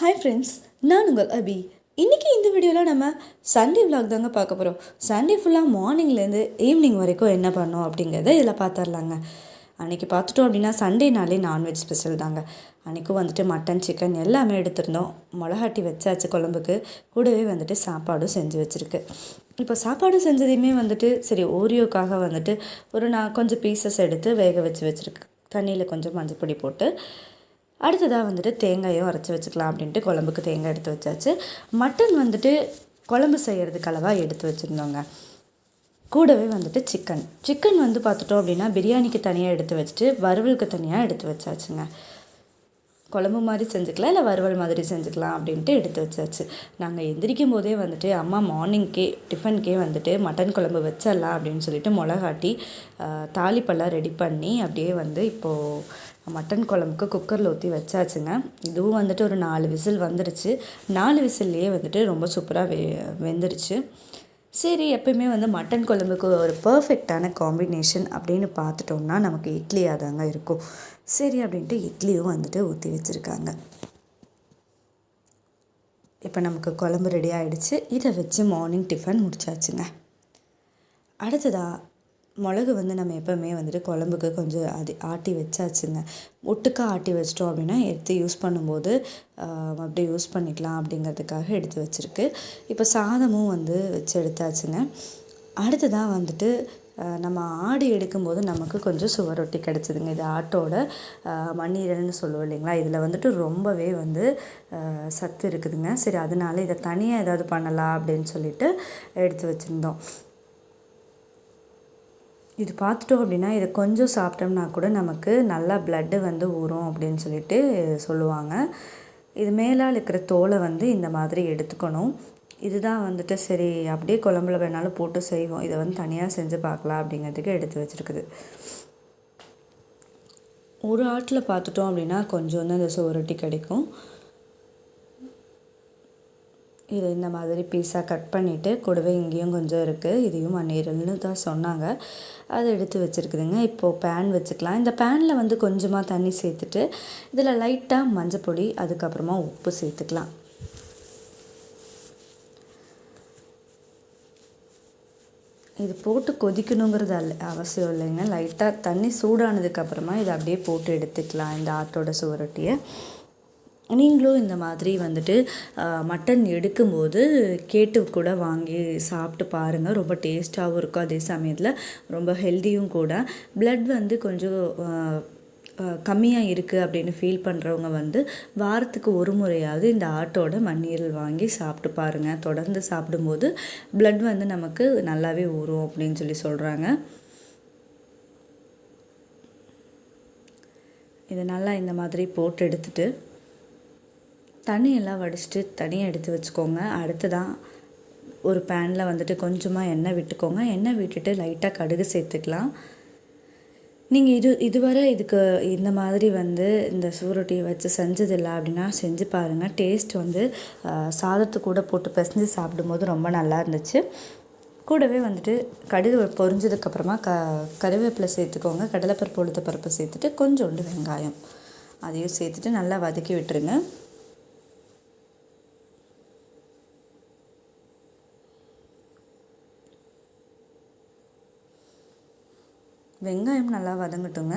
Hi friends நான் உங்கள் அபி. இன்றைக்கி இந்த வீடியோவில் நம்ம சண்டே விலாக் தாங்க பார்க்க போகிறோம் சண்டே ஃபுல்லாக மார்னிங்லேருந்து ஈவினிங் வரைக்கும் என்ன பண்ணோம் அப்படிங்கிறத இதில் பார்த்துடலாங்க. அன்றைக்கி பார்த்துட்டோம் அப்படின்னா சண்டேனாலே நான்வெஜ் ஸ்பெஷல் தாங்க. அன்றைக்கும் வந்துட்டு மட்டன் சிக்கன் எல்லாமே எடுத்திருந்தோம். மிளகாட்டி வச்சாச்சு குழம்புக்கு. கூடவே வந்துட்டு சாப்பாடும் செஞ்சு வச்சுருக்கு. இப்போ சாப்பாடு செஞ்சதையுமே வந்துட்டு சரி ஓரியோக்காக வந்துட்டு ஒரு நான் கொஞ்சம் பீசஸ் எடுத்து வேக வச்சு வச்சுருக்கு. தண்ணியில் கொஞ்சம் மஞ்சள் பொடி போட்டு அடுத்ததாக வந்துட்டு தேங்காயும் அரைச்சி வச்சுக்கலாம் அப்படின்ட்டு குழம்புக்கு தேங்காய் எடுத்து வச்சாச்சு. மட்டன் வந்துட்டு குழம்பு செய்கிறதுக்கு அளவாக எடுத்து வச்சுருந்தோங்க. கூடவே வந்துட்டு சிக்கன் சிக்கன் வந்து பார்த்துட்டோம் அப்படின்னா பிரியாணிக்கு தனியாக எடுத்து வச்சுட்டு வறுவலுக்கு தனியாக எடுத்து வச்சாச்சுங்க. குழம்பு மாதிரி செஞ்சுக்கலாம் இல்லை வறுவல் மாதிரி செஞ்சுக்கலாம் அப்படின்ட்டு எடுத்து வச்சாச்சு. நாங்கள் எந்திரிக்கும் போதே வந்துட்டு அம்மா மார்னிங்க்கே டிஃபனுக்கே வந்துட்டு மட்டன் குழம்பு வச்சிடலாம் அப்படின்னு சொல்லிட்டு மிளகாட்டி தாலிப்பெல்லாம் தாளிப்பெல்லாம் ரெடி பண்ணி அப்படியே வந்து இப்போது மட்டன் குழம்புக்கு குக்கரில் ஊற்றி வச்சாச்சுங்க. இதுவும் வந்துட்டு ஒரு நாலு விசில் வந்துடுச்சு நாலு விசில்லையே வந்துட்டு ரொம்ப சூப்பராக வெ வெந்துருச்சு. சரி எப்பயுமே வந்து மட்டன் குழம்புக்கு ஒரு பர்ஃபெக்டான காம்பினேஷன் அப்படின்னு பார்த்துட்டோம்னா நமக்கு இட்லியாக தாங்க இருக்கும். சரி அப்படின்ட்டு இட்லியும் வந்துட்டு ஊற்றி வச்சுருக்காங்க. இப்போ நமக்கு குழம்பு ரெடி ஆகிடுச்சு இதை வச்சு மார்னிங் டிஃபன் முடிச்சாச்சுங்க. அடுத்ததாக மிளகு வந்து நம்ம எப்போவுமே வந்துட்டு குழம்புக்கு கொஞ்சம் அது ஆட்டி வச்சாச்சுங்க. ஒட்டுக்காக ஆட்டி வச்சிட்டோம் அப்படின்னா எடுத்து யூஸ் பண்ணும்போது அப்படியே யூஸ் பண்ணிக்கலாம் அப்படிங்கிறதுக்காக எடுத்து வச்சுருக்கு. இப்போ சாதமும் வந்து வச்சு எடுத்தாச்சுங்க. அடுத்ததாக வந்துட்டு நம்ம ஆடு எடுக்கும்போது நமக்கு கொஞ்சம் சுவரொட்டி கிடச்சிதுங்க. இது ஆட்டோட மண்ணீரல்னு சொல்லுவோம் இல்லைங்களா? இதில் வந்துட்டு ரொம்பவே வந்து சத்து இருக்குதுங்க. சரி அதனால இதை தனியாக ஏதாவது பண்ணலாம் அப்படின்னு சொல்லிட்டு எடுத்து வச்சுருந்தோம். இது பார்த்துட்டோம் அப்படின்னா இதை கொஞ்சம் சாப்பிட்டோம்னா கூட நமக்கு நல்லா பிளட்டு வந்து ஊறும் அப்படின்னு சொல்லிட்டு சொல்லுவாங்க. இது மேலால் இருக்கிற தோலை வந்து இந்த மாதிரி எடுத்துக்கணும். இதுதான் வந்துட்டு சரி அப்படியே குழம்புல வேணாலும் போட்டு செய்வோம். இதை வந்து தனியாக செஞ்சு பார்க்கலாம் அப்படிங்கிறதுக்கு எடுத்து வச்சுருக்குது. ஒரு ஆட்டில் பார்த்துட்டோம் அப்படின்னா கொஞ்சம் வந்து அந்த சுவரொட்டி கிடைக்கும். இது இந்த மாதிரி பீஸாக கட் பண்ணிவிட்டு கூடவே இங்கேயும் கொஞ்சம் இருக்குது இதையும் மண்ணீரல்னு தான் சொன்னாங்க. அதை எடுத்து வச்சுருக்குதுங்க. இப்போது பேன் வச்சுக்கலாம். இந்த பேனில் வந்து கொஞ்சமாக தண்ணி சேர்த்துட்டு இதில் லைட்டாக மஞ்சப்பொடி அதுக்கப்புறமா உப்பு சேர்த்துக்கலாம். இது போட்டு கொதிக்கணுங்கிறது அல்ல அவசியம் இல்லைங்க. லைட்டாக தண்ணி சூடானதுக்கப்புறமா இதை அப்படியே போட்டு எடுத்துக்கலாம். இந்த ஆட்டோட சுவரொட்டியை. நீங்களும் இந்த மாதிரி வந்துட்டு மட்டன் எடுக்கும்போது கேட்டு கூட வாங்கி சாப்பிட்டு பாருங்கள் ரொம்ப டேஸ்ட்டாகவும் இருக்கும். அதே சமயத்தில் ரொம்ப ஹெல்த்தியும் கூட. பிளட் வந்து கொஞ்சம் கம்மியாக இருக்குது அப்படின்னு ஃபீல் பண்ணுறவங்க வந்து வாரத்துக்கு ஒரு முறையாவது இந்த ஆட்டோட மண்ணீரல் வாங்கி சாப்பிட்டு பாருங்கள் தொடர்ந்து சாப்பிடும்போது பிளட் வந்து நமக்கு நல்லாவே ஊறும் அப்படின்னு சொல்லி சொல்கிறாங்க இதை நல்லா இந்த மாதிரி போட்டு எடுத்துட்டு தண்ணியெல்லாம் வடிச்சிட்டு தனியாக எடுத்து வச்சுக்கோங்க. அடுத்ததான் ஒரு பேனில் வந்துட்டு கொஞ்சமாக எண்ணெய் விட்டுக்கோங்க. எண்ணெய் விட்டுட்டு லைட்டாக கடுகு சேர்த்துக்கலாம். நீங்கள் இது இதுவரை இதுக்கு இந்த மாதிரி வந்து இந்த சூரொட்டியை வச்சு செஞ்சதில்லை அப்படின்னா செஞ்சு பாருங்கள் டேஸ்ட் வந்து சாதத்து கூட போட்டு பிசைஞ்சு சாப்பிடும்போது ரொம்ப நல்லா இருந்துச்சு. கூடவே வந்துட்டு கடுகு பொரிஞ்சதுக்கப்புறமா க கருவேப்பிலை சேர்த்துக்கோங்க. கடலைப்பருப்பு உளுத்த பருப்பு சேர்த்துட்டு கொஞ்சோண்டு வெங்காயம். அதையும் சேர்த்துட்டு நல்லா வதக்கி விட்டுருங்க. வெங்காயம் நல்லா வதங்கட்டுங்க.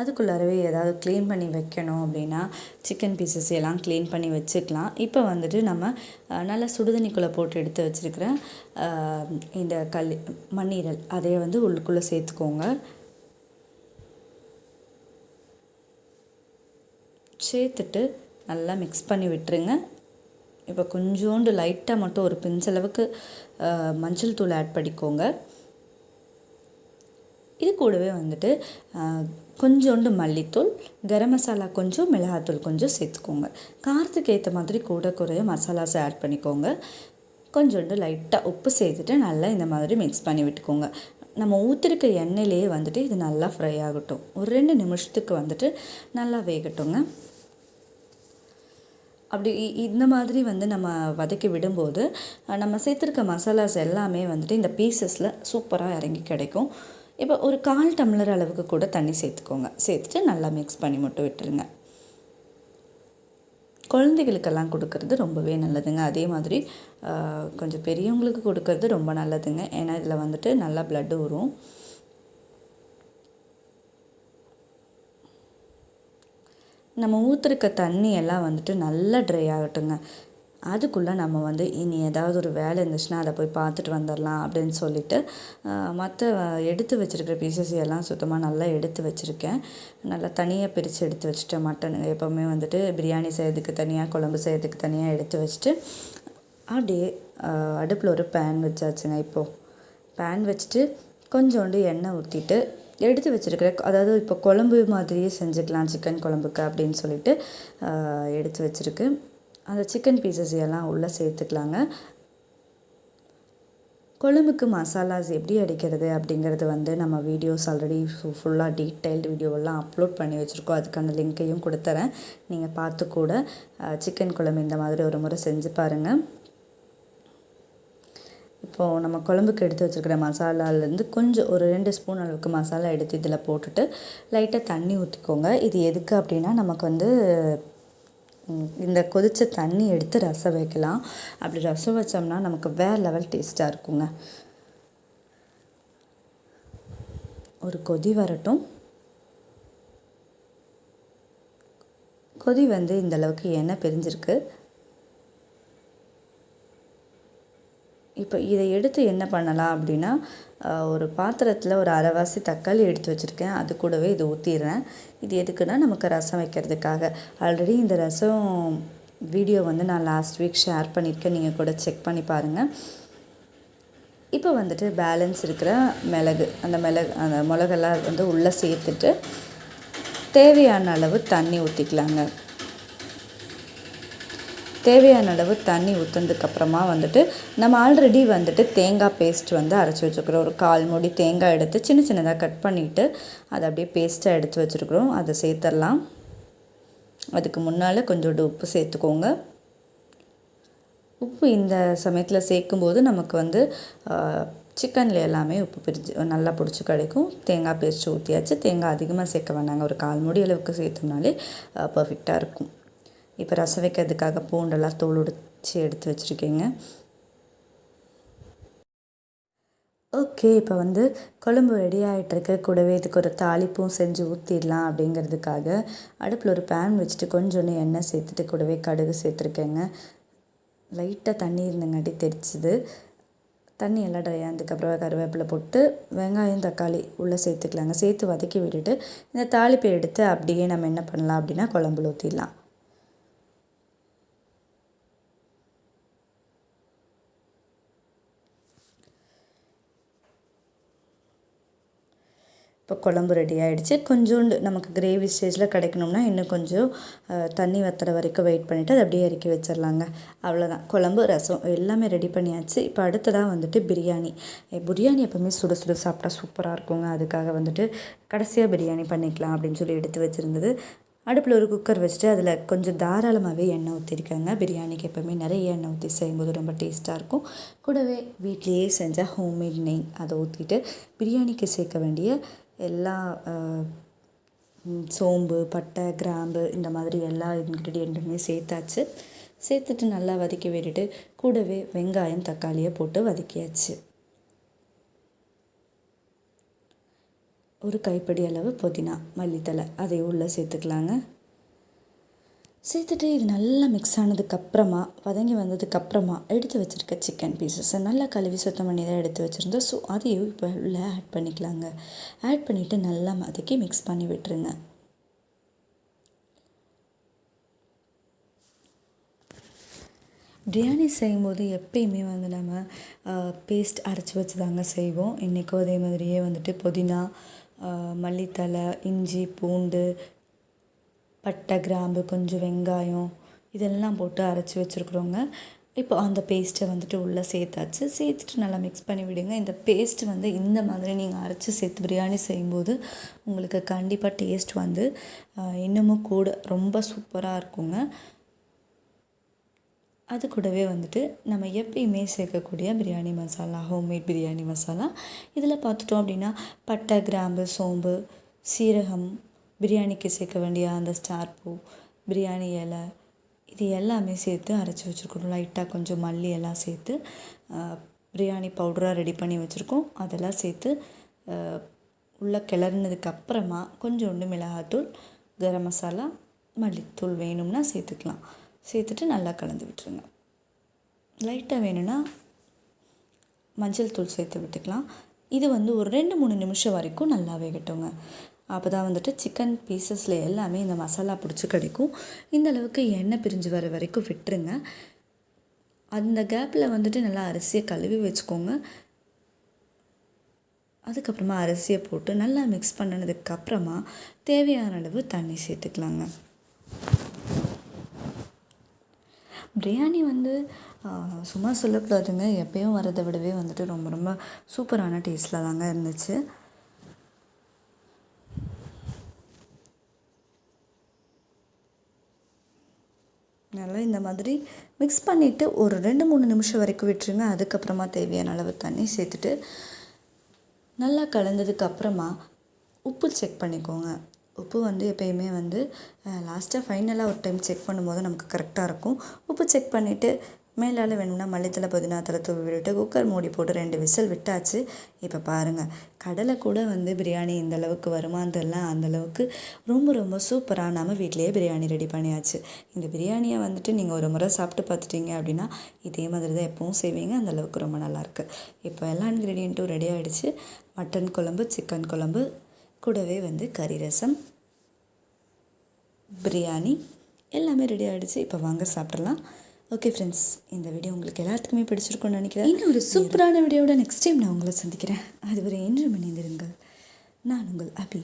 அதுக்குள்ளாரவே ஏதாவது க்ளீன் பண்ணி வைக்கணும் அப்படின்னா சிக்கன் பீசஸ் எல்லாம் க்ளீன் பண்ணி வச்சுக்கலாம். இப்போ வந்துட்டு நம்ம நல்லா சுடுதண்ணிக்குள்ளே போட்டு எடுத்து வச்சுருக்கிற இந்த கல் மண்ணீரல் அதை வந்து உள்ளுக்குள்ளே சேர்த்துக்கோங்க. சேர்த்துட்டு நல்லா மிக்ஸ் பண்ணி விட்டுருங்க. இப்போ கொஞ்சோண்டு லைட்டாக மட்டும் ஒரு பிஞ்சளவுக்கு மஞ்சள் தூள் ஆட் பண்ணிக்கோங்க. இது கூடவே வந்துட்டு கொஞ்சோண்டு மல்லித்தூள் கரம் மசாலா கொஞ்சம் மிளகாத்தூள் கொஞ்சம் சேர்த்துக்கோங்க. காரத்துக்கு ஏற்ற மாதிரி கூட குறைய மசாலாஸ் ஆட் பண்ணிக்கோங்க. கொஞ்சோண்டு லைட்டாக உப்பு சேர்த்துட்டு நல்லா இந்த மாதிரி மிக்ஸ் பண்ணி விட்டுக்கோங்க. நம்ம ஊற்றிருக்க எண்ணெயிலேயே வந்துட்டு இது நல்லா ஃப்ரை ஆகட்டும். ஒரு ரெண்டு நிமிஷத்துக்கு வந்துட்டு நல்லா வேகட்டுங்க. அப்படி இ- இந்த மாதிரி வந்து நம்ம வதக்கி விடும்போது நம்ம சேர்த்துருக்க மசாலாஸ் எல்லாமே வந்துட்டு இந்த பீசஸில் சூப்பராக இறங்கி கிடைக்கும். இப்போ ஒரு கால் டம்ளர் அளவுக்கு கூட தண்ணி சேர்த்துக்கோங்க. சேர்த்துட்டு நல்லா மிக்ஸ் பண்ணி மட்டும் விட்டுருங்க. குழந்தைகளுக்கெல்லாம் கொடுக்கறது ரொம்பவே நல்லதுங்க. அதே மாதிரி கொஞ்சம் பெரியவங்களுக்கு கொடுக்கறது ரொம்ப நல்லதுங்க. ஏன்னா இதில் வந்துட்டு நல்லா ப்ளட்டு வரும் நம்ம ஊற்றுருக்க தண்ணி எல்லாம் வந்துட்டு நல்லா ட்ரை ஆகட்டுங்க. அதுக்குள்ளே நம்ம வந்து இனி ஏதாவது ஒரு வேலை இருந்துச்சுன்னா அதை போய் பார்த்துட்டு வந்துடலாம் அப்படின்னு சொல்லிட்டு மற்ற எடுத்து வச்சுருக்கிற பீசஸ் எல்லாம் சுத்தமாக நல்லா எடுத்து வச்சுருக்கேன். நல்லா தனியாக பிரித்து எடுத்து வச்சுட்டேன் மட்டன் எப்போவுமே வந்துட்டு பிரியாணி செய்கிறதுக்கு தனியாக குழம்பு செய்கிறதுக்கு தனியாக எடுத்து வச்சுட்டு அப்படியே அடுப்பில் ஒரு பேன் வச்சாச்சுங்க இப்போது பேன் வச்சுட்டு கொஞ்சோண்டு எண்ணெய் ஊற்றிட்டு எடுத்து வச்சுருக்கிற அதாவது இப்போ குழம்பு மாதிரியே செஞ்சுக்கலாம் சிக்கன் குழம்புக்கு அப்படின்னு சொல்லிட்டு எடுத்து வச்சுருக்கு. அந்த சிக்கன் பீசஸ் எல்லாம் உள்ளே சேர்த்துக்கலாங்க. குழம்புக்கு மசாலாஸ் எப்படி அடிக்கிறது அப்படிங்கிறது வந்து நம்ம வீடியோஸ் ஆல்ரெடி ஃபுல்லாக டீட்டெயில்டு வீடியோவெல்லாம் அப்லோட் பண்ணி வச்சுருக்கோம். அதுக்கான லிங்க்கையும் கொடுத்துறேன். நீங்கள் பார்த்து கூட சிக்கன் குழம்பு இந்த மாதிரி ஒரு முறை செஞ்சு பாருங்கள் இப்போது நம்ம குழம்புக்கு எடுத்து வச்சுருக்கிற மசாலாலேருந்து கொஞ்சம் ஒரு ரெண்டு ஸ்பூன் அளவுக்கு மசாலா எடுத்து இதில் போட்டுட்டு லைட்டாக தண்ணி ஊற்றிக்கோங்க இது எதுக்கு அப்படின்னா நமக்கு வந்து இந்த கொதித்த தண்ணி எடுத்து ரசம் வைக்கலாம். அப்படி ரசம் வச்சோம்னா நமக்கு வேறு லெவல் டேஸ்ட்டாக இருக்குங்க. ஒரு கொதி வரட்டும். கொதி வந்து இந்த அளவுக்கு எண்ணெய் பிரிஞ்சிருக்கு. இப்போ இதை எடுத்து என்ன பண்ணலாம் அப்படின்னா ஒரு பாத்திரத்தில் ஒரு அரைவாசி தக்காளி எடுத்து வச்சுருக்கேன். அது கூடவே இதை ஊற்றிடுறேன் இது எதுக்குன்னா நமக்கு ரசம் வைக்கிறதுக்காக. ஆல்ரெடி இந்த ரசம் வீடியோ வந்து நான் லாஸ்ட் வீக் ஷேர் பண்ணியிருக்கேன். நீங்கள் கூட செக் பண்ணி பாருங்கள் இப்போ வந்துட்டு பேலன்ஸ் இருக்கிற மிளகு அந்த மிளகு அந்த மிளகெல்லாம் வந்து உள்ளே சேர்த்துட்டு தேவையான அளவு தண்ணி ஊற்றிக்கலாங்க தேவையான அளவு தண்ணி ஊற்றுனதுக்கப்புறமா வந்துட்டு நம்ம ஆல்ரெடி வந்துட்டு தேங்காய் பேஸ்ட் வந்து அரைச்சி வச்சுருக்குறோம். ஒரு கால் மூடி தேங்காய் எடுத்து சின்ன சின்னதாக கட் பண்ணிவிட்டு அதை அப்படியே பேஸ்ட்டாக எடுத்து வச்சுருக்குறோம். அதை சேர்த்துடலாம். அதுக்கு முன்னால் கொஞ்சோண்டு உப்பு சேர்த்துக்கோங்க. உப்பு இந்த சமயத்தில் சேர்க்கும்போது நமக்கு வந்து சிக்கனில் எல்லாமே உப்பு பிரிஞ்சு நல்லா பிடிச்சி கிடைக்கும். தேங்காய் பேஸ்ட் ஊற்றியாச்சு தேங்காய் அதிகமாக சேர்க்க வேண்டாங்க ஒரு கால் மூடி அளவுக்கு சேர்த்தோம்னாலே பர்ஃபெக்டாக இருக்கும். இப்போ ரசம் வைக்கிறதுக்காக பூண்டெல்லாம் தோல் உடிச்சு எடுத்து வச்சுருக்கேங்க. ஓகே இப்போ வந்து குழம்பு ரெடி ஆகிட்டுருக்கு கூடவே இதுக்கு ஒரு தாளிப்பும் செஞ்சு ஊற்றிடலாம் அப்படிங்கிறதுக்காக அடுப்பில் ஒரு பேன் வச்சுட்டு கொஞ்சோண்டு எண்ணெய் சேர்த்துட்டு கூடவே கடுகு சேர்த்துருக்கேங்க. லைட்டாக தண்ணி இருந்தங்காட்டி தெரிச்சுது தண்ணி எல்லாம் ட்ரை ஆனதுக்கப்புறம் கருவேப்பிலை போட்டு வெங்காயம் தக்காளி உள்ளே சேர்த்துக்கலாங்க. சேர்த்து வதக்கி விட்டுட்டு இந்த தாளிப்பை எடுத்து அப்படியே நம்ம என்ன பண்ணலாம் அப்படின்னா குழம்புல ஊற்றிடலாம் இப்போ குழம்பு ரெடி ஆகிடுச்சு கொஞ்சோண்டு நமக்கு கிரேவி ஸ்டேஜில் கிடைக்கணும்னா இன்னும் கொஞ்சம் தண்ணி வத்துற வரைக்கும் வெயிட் பண்ணிவிட்டு அதை அப்படியே இறக்கி வச்சிடலாங்க. அவ்வளோதான் குழம்பு ரசம் எல்லாமே ரெடி பண்ணியாச்சு. இப்போ அடுத்ததாக வந்துட்டு பிரியாணி. பிரியாணி எப்போவுமே சுட சுட சாப்பிட்டா சூப்பராக இருக்குங்க. அதுக்காக வந்துட்டு கடைசியாக பிரியாணி பண்ணிக்கலாம் அப்படின்னு சொல்லி எடுத்து வச்சுருந்தது. அடுப்பில் ஒரு குக்கர் வச்சுட்டு அதில் கொஞ்சம் தாராளமாகவே எண்ணெய் ஊற்றிருக்காங்க பிரியாணிக்கு எப்போவுமே நிறைய எண்ணெய் ஊற்றி செய்யும்போது ரொம்ப டேஸ்ட்டாக இருக்கும். கூடவே வீட்லேயே செஞ்ச ஹோம்மேட் நெய் அதை ஊற்றிட்டு பிரியாணிக்கு சேர்க்க வேண்டிய எல்லா சோம்பு பட்டை கிராம்பு இந்த மாதிரி எல்லா இன்க்ரீடியண்ட்டுமே சேர்த்தாச்சு. சேர்த்துட்டு நல்லா வதக்கி விட்டுட்டு கூடவே வெங்காயம் தக்காளியை போட்டு வதக்கியாச்சு. ஒரு கைப்படி அளவு புதினா மல்லித்தலை அதை உள்ளே சேர்த்துக்கலாங்க. சேர்த்துட்டு இது நல்லா மிக்ஸ் ஆனதுக்கப்புறமா வதங்கி வந்ததுக்கப்புறமா எடுத்து வச்சுருக்க சிக்கன் பீசஸை நல்லா கழுவி சுத்தம் பண்ணி தான் எடுத்து வச்சுருந்தோம். ஸோ அதையும் இப்போ உள்ளே ஆட் பண்ணிக்கலாங்க. ஆட் பண்ணிவிட்டு நல்லா மதக்கி மிக்ஸ் பண்ணி விட்டுருங்க. பிரியாணி செய்யும்போது எப்பயுமே வந்து நம்ம பேஸ்ட் அரைச்சி வச்சு தாங்க செய்வோம். இன்றைக்கும் அதே மாதிரியே வந்துட்டு புதினா மல்லித்தலை இஞ்சி பூண்டு பட்டை கிராம்பு கொஞ்சம் வெங்காயம் இதெல்லாம் போட்டு அரைச்சி வச்சுருக்குறோங்க. இப்போ அந்த பேஸ்ட்டை வந்துட்டு உள்ளே சேர்த்தாச்சு. சேர்த்துட்டு நல்லா மிக்ஸ் பண்ணி விடுங்க. இந்த பேஸ்ட் வந்து இந்த மாதிரி நீங்கள் அரைச்சி சேர்த்து பிரியாணி செய்யும்போது உங்களுக்கு கண்டிப்பாக டேஸ்ட் வந்து இன்னமும் கூட ரொம்ப சூப்பராக இருக்குங்க. அது கூடவே வந்துட்டு நம்ம எப்பயுமே சேர்க்கக்கூடிய பிரியாணி மசாலா ஹோம்மேட் பிரியாணி மசாலா இதில் பார்த்துட்டோம் அப்படின்னா பட்டை கிராம்பு சோம்பு சீரகம் பிரியாணிக்கு சேர்க்க வேண்டிய அந்த ஸ்டார் பூ பிரியாணி இலை இது எல்லாமே சேர்த்து அரைச்சி வச்சுருக்கணும். லைட்டாக கொஞ்சம் மல்லி எல்லாம் சேர்த்து பிரியாணி பவுடராக ரெடி பண்ணி வச்சுருக்கோம். அதெல்லாம் சேர்த்து உள்ளே உள்ள கிளறினதுக்கு அப்புறமா கொஞ்சோண்டு மிளகாத்தூள் கரம் மசாலா மல்லித்தூள் வேணும்னா சேர்த்துக்கலாம். சேர்த்துட்டு நல்லா கலந்து விட்டுருங்க. லைட்டாக வேணும்னா மஞ்சள் தூள் சேர்த்து விட்டுக்கலாம். இது வந்து ஒரு ரெண்டு மூணு நிமிஷம் வரைக்கும் நல்லா வேகட்டுங்க. அப்போ தான் வந்துட்டு சிக்கன் பீசஸில் எல்லாமே இந்த மசாலா பிடிச்சி கிடைக்கும். இந்த அளவுக்கு எண்ணெய் பிரிஞ்சு வர வரைக்கும் விட்டுருங்க. அந்த கேப்பில் வந்துட்டு நல்லா அரிசியை கழுவி வச்சுக்கோங்க. அதுக்கப்புறமா அரிசியை போட்டு நல்லா மிக்ஸ் பண்ணினதுக்கப்புறமா தேவையான அளவு தண்ணி சேர்த்துக்கலாங்க. பிரியாணி வந்து சும்மா சொல்லக்கூடாதுங்க. எப்பயும் வரதை விடவே வந்துட்டு ரொம்ப ரொம்ப சூப்பரான டேஸ்ட்டில் தாங்க இருந்துச்சு. நல்லா இந்த மாதிரி மிக்ஸ் பண்ணிவிட்டு ஒரு ரெண்டு மூணு நிமிஷம் வரைக்கும் விட்டுருங்க. அதுக்கப்புறமா தேவையான அளவு தண்ணி சேர்த்துட்டு நல்லா கலந்ததுக்கப்புறமா உப்பு செக் பண்ணிக்கோங்க. உப்பு வந்து எப்பயுமே வந்து லாஸ்ட்டாக ஃபைனலாக ஒரு டைம் செக் பண்ணும்போது நமக்கு கரெக்டாக இருக்கும். உப்பு செக் பண்ணிவிட்டு மேலால் வேணும்னா மல்லித்தலை புதினா தலை தூவி விட்டுட்டு குக்கர் மூடி போட்டு ரெண்டு விசில் விட்டாச்சு. இப்போ பாருங்கள் கடலை கூட வந்து பிரியாணி இந்த அளவுக்கு வருமானதெல்லாம் அந்த அந்தளவுக்கு ரொம்ப ரொம்ப சூப்பராக நம்ம வீட்டிலேயே பிரியாணி ரெடி பண்ணியாச்சு. இந்த பிரியாணியை வந்துட்டு நீங்கள் ஒரு முறை சாப்பிட்டு பார்த்துட்டீங்க அப்படின்னா இதே மாதிரி தான் எப்பவும் செய்வீங்க. அந்த அளவுக்கு ரொம்ப நல்லாயிருக்கு. இப்போ எல்லா இன்க்ரீடியண்ட்டும் ரெடி ஆகிடுச்சு மட்டன் குழம்பு சிக்கன் குழம்பு கூடவே வந்து கறி ரசம் பிரியாணி எல்லாமே ரெடி ஆகிடுச்சு இப்போ வாங்க சாப்பிட்றலாம் ஓகே ஃப்ரெண்ட்ஸ் இந்த வீடியோ உங்களுக்கு எல்லாத்துக்குமே பிடிச்சிருக்கும்னு நினைக்கிறேன். இன்னும் ஒரு சூப்பரான வீடியோட நெக்ஸ்ட் டைம் நான் உங்களை சந்திக்கிறேன். அதுவரை என்று இணைந்திருங்கள். நான் உங்கள் அபி.